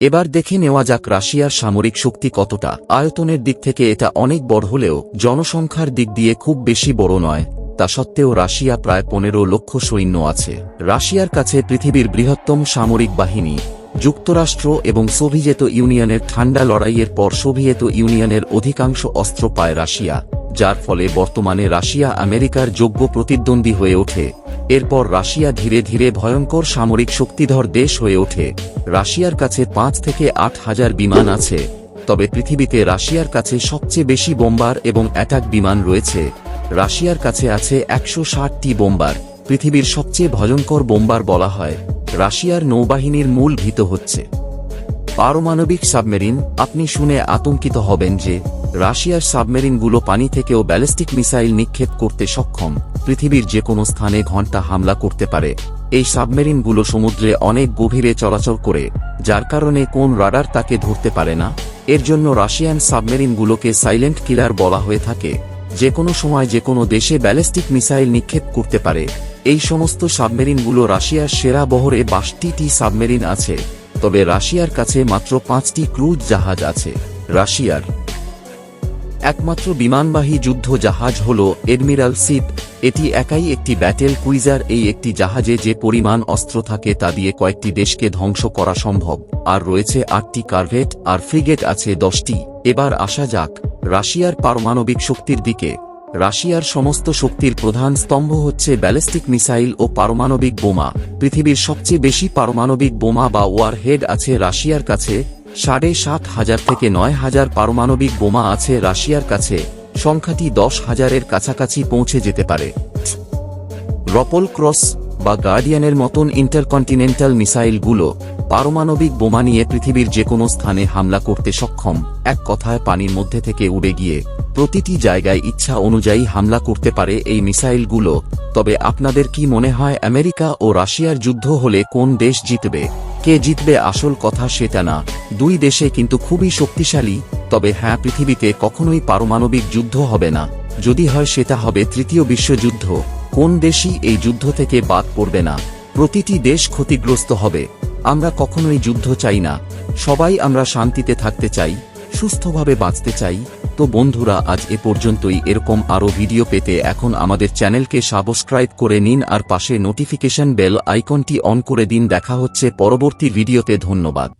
এবার দেখে নেওয়া যাক রাশিয়ার সামরিক শক্তি কতটা। আয়তনের দিক থেকে এটা অনেক বড় হলেও জনসংখ্যার দিক দিয়ে খুব বেশি বড় নয়। তা সত্ত্বেও রাশিয়া প্রায় পনেরো লক্ষ সৈন্য আছে। রাশিয়ার কাছে পৃথিবীর বৃহত্তম সামরিক বাহিনী, যুক্তরাষ্ট্র এবং সোভিয়েত ইউনিয়নের ঠান্ডা লড়াইয়ের পর সোভিয়েত ইউনিয়নের অধিকাংশ অস্ত্র পায় রাশিয়া, যার ফলে বর্তমানে রাশিয়া আমেরিকার যোগ্য প্রতিদ্বন্দ্বী হয়ে ওঠে। এরপর রাশিয়া ধীরে ধীরে ভয়ঙ্কর সামরিক শক্তিধর দেশ হয়ে ওঠে। রাশিয়ার কাছে পাঁচ থেকে আট হাজার বিমান আছে, তবে পৃথিবীতে রাশিয়ার কাছে সবচেয়ে বেশি বোম্বার এবং অ্যাটাক বিমান রয়েছে। রাশিয়ার কাছে আছে একশো ষাটটি বোম্বার, পৃথিবীর সবচেয়ে ভয়ঙ্কর বোম্বার বলা হয়। রাশিয়ার নৌবাহিনীর মূল ভীত হচ্ছে। পারমাণবিক সাবমেরিন, আপনি শুনে আতঙ্কিত হবেন যে রাশিয়ার সাবমেরিনগুলো পানি থেকেও ব্যালিস্টিক মিসাইল নিক্ষেপ করতে সক্ষম। পৃথিবীর যে কোনো স্থানে ঘণ্টা হামলা করতে পারে। এই সাবমেরিনগুলো সমুদ্রে অনেক গভীরে চলাচল করে, যার কারণে কোন রাডার তাকে ধরতে পারে না। এর জন্য রাশিয়ান সাবমেরিনগুলোকে সাইলেন্ট কিলার বলা হয়ে থাকে। যে কোনো সময় যে কোনো দেশে ব্যালিস্টিক মিসাইল নিক্ষেপ করতে পারে। এই সমস্ত সাবমেরিনগুলো রাশিয়ার সেরা বহরে বাষট্টিটি সাবমেরিন আছে, তবে রাশিয়ার কাছে মাত্র পাঁচটি ক্রুজ জাহাজ আছে। রাশিয়ার একমাত্র বিমানবাহী যুদ্ধ জাহাজ হল এডমিরাল সিপ এটি একাই একটি ব্যাটেল কুইজার এই একটি জাহাজে যে পরিমাণ অস্ত্র থাকে তা দিয়ে কয়েকটি দেশকে ধ্বংস করা সম্ভব। আর রয়েছে আটটি কারভেট, আর ফ্রিগেট আছে দশটি। এবার আসা যাক রাশিয়ার পারমাণবিক শক্তির দিকে। রাশিয়ার সমস্ত শক্তির প্রধান স্তম্ভ হচ্ছে ব্যালিস্টিক মিসাইল ও পারমাণবিক বোমা। পৃথিবীর সবচেয়ে বেশি পারমাণবিক বোমা বা ওয়ার হেড আছে রাশিয়ার কাছে। সাড়ে সাত হাজার থেকে নয় হাজার পারমাণবিক বোমা আছে রাশিয়ার কাছে, সংখ্যাটি দশ হাজারের কাছাকাছি পৌঁছে যেতে পারে। রপল ক্রস বা গার্ডিয়ানের মতন ইন্টারকন্টিনেন্টাল মিসাইলগুলো পারমাণবিক বোমা নিয়ে পৃথিবীর যে কোনো স্থানে হামলা করতে সক্ষম। এক কথায় পানির মধ্যে থেকে উড়ে গিয়ে প্রতিটি জায়গায় ইচ্ছা অনুযায়ী হামলা করতে পারে এই মিসাইলগুলো। তবে আপনাদের কি মনে হয়, আমেরিকা ও রাশিয়ার যুদ্ধ হলে কোন দেশ জিতবে? কে জিতবে আসল কথা সেটা না। দুই দেশে কিন্তু খুবই শক্তিশালী, তবে হ্যাঁ পৃথিবীতে কখনোই পারমাণবিক যুদ্ধ হবে না। যদি হয় সেটা হবে তৃতীয় বিশ্বযুদ্ধ। কোন দেশই এই যুদ্ধ থেকে বাদ পড়বে না। প্রতিটি দেশ ক্ষতিগ্রস্ত হবে। আমরা কখনোই যুদ্ধ চাই না। সবাই আমরা শান্তিতে থাকতে চাই, সুস্থভাবে বাঁচতে চাই তো বন্ধুরা, আজ এ পর্যন্তই। এরকম আরও ভিডিও পেতে এখন আমাদের চ্যানেলকে সাবস্ক্রাইব করে নিন আর পাশে নোটিফিকেশন বেল আইকনটি অন করে দিন। দেখা হচ্ছে পরবর্তী ভিডিওতে। ধন্যবাদ।